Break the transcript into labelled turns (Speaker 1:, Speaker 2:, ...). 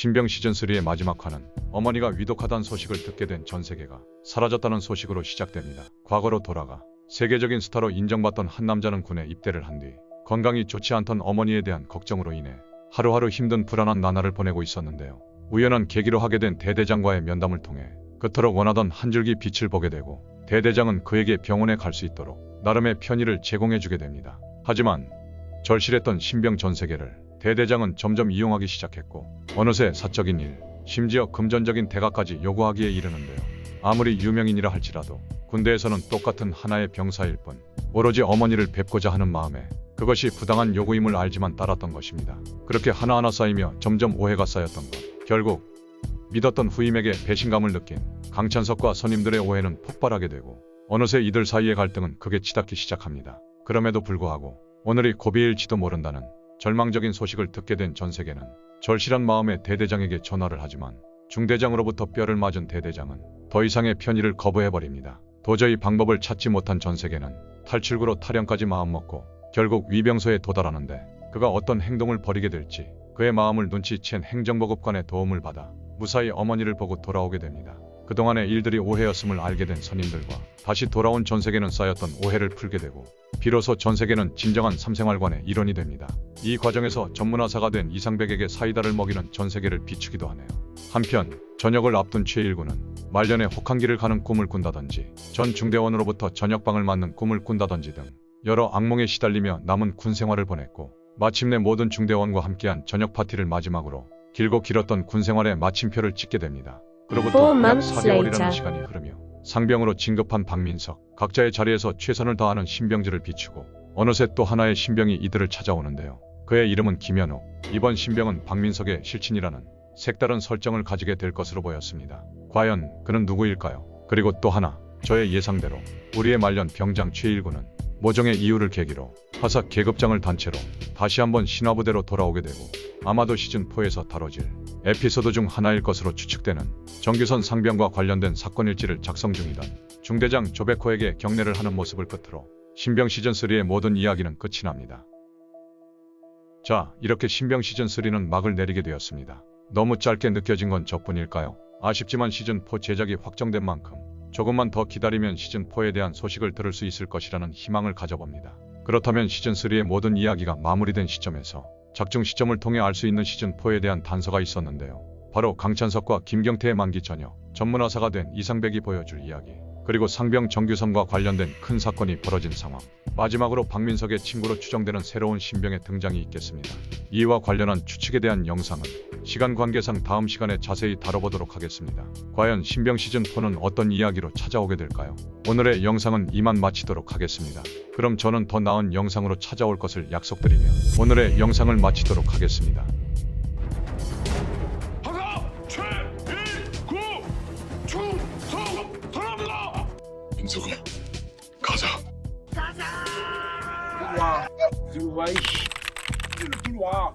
Speaker 1: 신병 시즌3의 마지막 화는 어머니가 위독하다는 소식을 듣게 된 전 세계가 사라졌다는 소식으로 시작됩니다. 과거로 돌아가 세계적인 스타로 인정받던 한 남자는 군에 입대를 한 뒤 건강이 좋지 않던 어머니에 대한 걱정으로 인해 하루하루 힘든 불안한 나날을 보내고 있었는데요. 우연한 계기로 하게 된 대대장과의 면담을 통해 그토록 원하던 한 줄기 빛을 보게 되고 대대장은 그에게 병원에 갈 수 있도록 나름의 편의를 제공해주게 됩니다. 하지만 절실했던 신병 전 세계를 대대장은 점점 이용하기 시작했고 어느새 사적인 일, 심지어 금전적인 대가까지 요구하기에 이르는데요. 아무리 유명인이라 할지라도 군대에서는 똑같은 하나의 병사일 뿐 오로지 어머니를 뵙고자 하는 마음에 그것이 부당한 요구임을 알지만 따랐던 것입니다. 그렇게 하나하나 쌓이며 점점 오해가 쌓였던 것. 결국 믿었던 후임에게 배신감을 느낀 강찬석과 선임들의 오해는 폭발하게 되고 어느새 이들 사이의 갈등은 극에 치닫기 시작합니다. 그럼에도 불구하고 오늘이 고비일지도 모른다는 절망적인 소식을 듣게 된 전 세계는 절실한 마음에 대대장에게 전화를 하지만 중대장으로부터 뼈를 맞은 대대장은 더 이상의 편의를 거부해버립니다. 도저히 방법을 찾지 못한 전 세계는 탈출구로 탈영까지 마음먹고 결국 위병소에 도달하는데 그가 어떤 행동을 벌이게 될지 그의 마음을 눈치챈 행정보급관의 도움을 받아 무사히 어머니를 보고 돌아오게 됩니다. 그동안의 일들이 오해였음을 알게 된 선임들과 다시 돌아온 전세계는 쌓였던 오해를 풀게 되고 비로소 전 세계는 진정한 삼생활관의 일원이 됩니다. 이 과정에서 전문화사가 된 이상백에게 사이다를 먹이는 전 세계를 비추기도 하네요. 한편 전역을 앞둔 최일구는 말년에 혹한기를 가는 꿈을 꾼다든지 전 중대원으로부터 저녁방을 맞는 꿈을 꾼다든지 등 여러 악몽에 시달리며 남은 군 생활을 보냈고 마침내 모든 중대원과 함께한 저녁 파티를 마지막으로 길고 길었던 군 생활의 마침표를 찍게 됩니다. 그로부터 약
Speaker 2: months
Speaker 1: 4개월이라는
Speaker 2: later.
Speaker 1: 시간이 흐르며 상병으로 진급한 박민석 각자의 자리에서 최선을 다하는 신병들을 비추고 어느새 또 하나의 신병이 이들을 찾아오는데요. 그의 이름은 김현욱. 이번 신병은 박민석의 실친이라는 색다른 설정을 가지게 될 것으로 보였습니다. 과연 그는 누구일까요? 그리고 또 하나, 저의 예상대로 우리의 말년 병장 최일구는 모종의 이유를 계기로 화사 계급장을 단체로 다시 한번 신화부대로 돌아오게 되고 아마도 시즌4에서 다뤄질 에피소드 중 하나일 것으로 추측되는 정규선 상병과 관련된 사건 일지를 작성 중이던 중대장 조백호에게 경례를 하는 모습을 끝으로 신병 시즌3의 모든 이야기는 끝이 납니다. 자, 이렇게 신병 시즌3는 막을 내리게 되었습니다. 너무 짧게 느껴진 건 저뿐일까요? 아쉽지만 시즌4 제작이 확정된 만큼 조금만 더 기다리면 시즌4에 대한 소식을 들을 수 있을 것이라는 희망을 가져봅니다. 그렇다면 시즌3의 모든 이야기가 마무리된 시점에서 작중 시점을 통해 알 수 있는 시즌4에 대한 단서가 있었는데요. 바로 강찬석과 김경태의 만기 전역, 전문화사가 된 이상백이 보여줄 이야기, 그리고 상병 정규선과 관련된 큰 사건이 벌어진 상황, 마지막으로 박민석의 친구로 추정되는 새로운 신병의 등장이 있겠습니다. 이와 관련한 추측에 대한 영상은 시간 관계상 다음 시간에 자세히 다뤄보도록 하겠습니다. 과연 신병 시즌4는 어떤 이야기로 찾아오게 될까요? 오늘의 영상은 이만 마치도록 하겠습니다. 그럼 저는 더 나은 영상으로 찾아올 것을 약속드리며 오늘의 영상을 마치도록 하겠습니다.
Speaker 3: 하나, 최 일 구, 충성, 사랑합니다.
Speaker 4: 민석아 가자
Speaker 5: 들어와 들어와 이씨 들어와